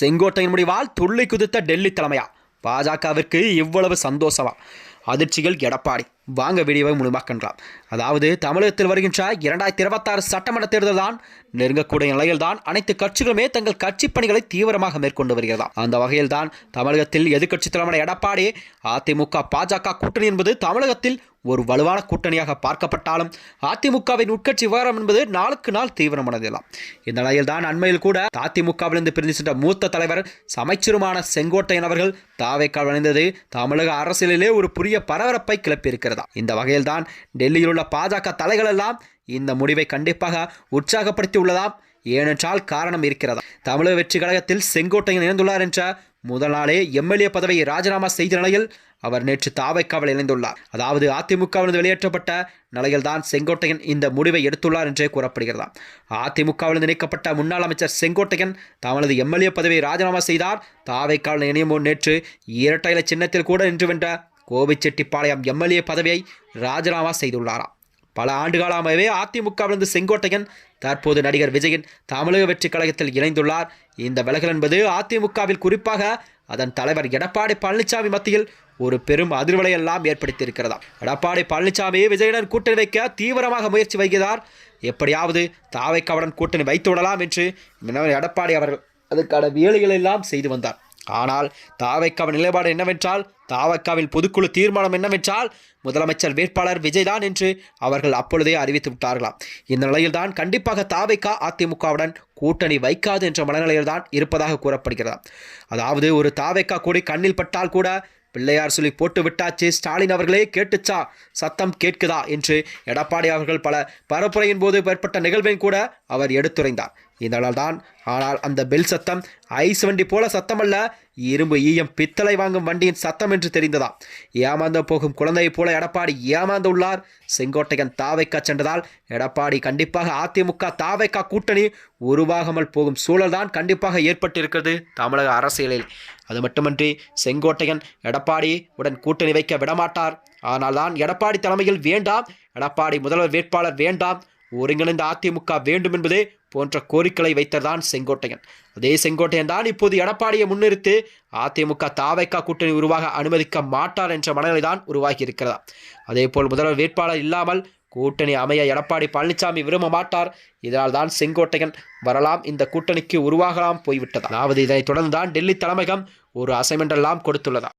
செங்கோட்டையின் முடிவால் துள்ளி குதித்த டெல்லி தலைமையா? பாஜகவிற்கு இவ்வளவு சந்தோஷமா? அதிர்ச்சிகள் எடப்பாடி. வாங்க வீடியோவை முழுமாக்கின்றார் அதாவது தமிழகத்தில் வருகின்ற இரண்டாயிரத்தி இருபத்தாறு சட்டமன்ற தேர்தல் தான் நெருங்கக்கூடிய நிலையில்தான் அனைத்து கட்சிகளுமே தங்கள் கட்சி பணிகளை தீவிரமாக மேற்கொண்டு வருகிறதா அந்த வகையில் தான் தமிழகத்தில் எதிர்க்கட்சி தலைவர் எடப்பாடி அதிமுக பாஜக கூட்டணி என்பது தமிழகத்தில் ஒரு வலுவான கூட்டணியாக பார்க்கப்பட்டாலும் அதிமுகவின் உட்கட்சி விவகாரம் என்பது நாளுக்கு நாள் தீவிரமடையலாம் இந்த நிலையில் தான் அண்மையில் கூட அதிமுகவிலிருந்து பிரிந்து சென்ற மூத்த தலைவர் சமைச்சருமான செங்கோட்டையன் அவர்கள் தாவைக்கால் வளைந்தது தமிழக அரசியலிலே ஒரு புதிய பரபரப்பை கிளப்பியிருக்கிறது. இந்த வகையில்தான் டெல்லியில் உள்ள பாஜக தலைகள் எல்லாம் இந்த முடிவை கண்டிப்பாக உற்சாகப்படுத்தி உள்ளதாம் ஏனென்றால் காரணம் இருக்கிறதா? தமிழக வெற்றி கழகத்தில் செங்கோட்டையன் இணைந்துள்ளார் என்ற முதல் நாளே எம்எல்ஏ பதவியை ராஜினாமா செய்த நிலையில் அவர் நேற்று தாவைக்காவில் இணைந்துள்ளார். அதாவது அதிமுகவிலிருந்து வெளியேற்றப்பட்ட நிலையில்தான் செங்கோட்டையன் இந்த முடிவை எடுத்துள்ளார் என்றே கூறப்படுகிறதா அதிமுகவிலிருந்து நீக்கப்பட்ட முன்னாள் அமைச்சர் செங்கோட்டையன் தமது எம்எல்ஏ பதவியை ராஜினாமா செய்தார். தாவைக்காவில் இணையும் நேற்று இரட்டை இலை சின்னத்தில் கூட நின்று வென்ற கோபிச்செட்டிப்பாளையம் எம்எல்ஏ பதவியை ராஜினாமா செய்துள்ளாராம். பல ஆண்டுகாலமாகவே அதிமுகவிலிருந்து செங்கோட்டையன் தற்போது நடிகர் விஜயின் தமிழக வெற்றி கழகத்தில் இணைந்துள்ளார். இந்த விலகல் என்பது அதிமுகவில் குறிப்பாக அதன் தலைவர் எடப்பாடி பழனிசாமி மத்தியில் ஒரு பெரும் அதிர்வலையெல்லாம் ஏற்படுத்தியிருக்கிறதா எடப்பாடி பழனிசாமி விஜயுடன் கூட்டணி வைக்க தீவிரமாக முயற்சி வைக்கிறார். எப்படியாவது தாவைக்காவுடன் கூட்டணி வைத்து விடலாம் என்று எடப்பாடி அவர்கள் அதுக்கான வேலைகள் எல்லாம் செய்து வந்தார். ஆனால் தாவைக்காவின் நிலைப்பாடு என்னவென்றால் தாவக்காவில் பொதுக்குழு தீர்மானம் என்னவென்றால் முதலமைச்சர் வேட்பாளர் விஜய்தான் என்று அவர்கள் அப்பொழுதே அறிவித்து விட்டார்களாம். இந்த நிலையில்தான் கண்டிப்பாக தாவைக்கா அதிமுகவுடன் கூட்டணி வைக்காது என்ற மனநிலையில்தான் இருப்பதாக கூறப்படுகிறது அதாவது ஒரு தாவைக்கா கூடி கண்ணில் பட்டால் கூட பிள்ளையார் சொல்லி போட்டு விட்டாச்சு ஸ்டாலின் அவர்களே கேட்டுச்சா? சத்தம் கேட்குதா? என்று எடப்பாடி அவர்கள் பல பரப்புரையின் போது ஏற்பட்ட நிகழ்வையும் கூட அவர் எடுத்துரைந்தார். இதனால் தான் ஆனால் அந்த பெல் சத்தம் ஐஸ் வண்டி போல சத்தமல்ல இரும்பு ஈயம் பித்தளை வாங்கும் வண்டியின் சத்தம் என்று தெரிந்ததா? ஏமாந்து போகும் குழந்தையைப் போல எடப்பாடி ஏமாந்து உள்ளார். செங்கோட்டையன் தாவைக்கா சென்றதால் எடப்பாடி கண்டிப்பாக அதிமுக தாவைக்கா கூட்டணி உருவாகாமல் போகும் சூழல் தான் கண்டிப்பாக ஏற்பட்டிருக்கிறது தமிழக அரசியலில். அது மட்டுமன்றி செங்கோட்டையன் எடப்பாடி உடன் கூட்டணி வைக்க விடமாட்டார். ஆனால் தான் எடப்பாடி தலைமையில் வேண்டாம் எடப்பாடி முதல்வர் வேட்பாளர் வேண்டாம். ஒருங்கிணைந்த அதிமுக வேண்டும் என்பது போன்ற கோரிக்கைகளை வைத்ததான் செங்கோட்டையன். அதே செங்கோட்டையன் தான் இப்போது எடப்பாடியை முன்னிறுத்து அதிமுக தாவைக்கா கூட்டணி உருவாக அனுமதிக்க மாட்டார் என்ற மனநிலை தான் உருவாகி இருக்கிறதா. அதேபோல் முதல்வர் வேட்பாளர் இல்லாமல் கூட்டணி அமைய எடப்பாடி பழனிசாமி விரும்ப மாட்டார். இதனால் தான் செங்கோட்டையன் வரலாம். இந்த கூட்டணிக்கு உருவாகலாம் போய்விட்டது அதாவது இதனைத் தொடர்ந்து தான் டெல்லி தலைமையகம் ஒரு அசைன்மெண்ட் எல்லாம் கொடுத்துள்ளதா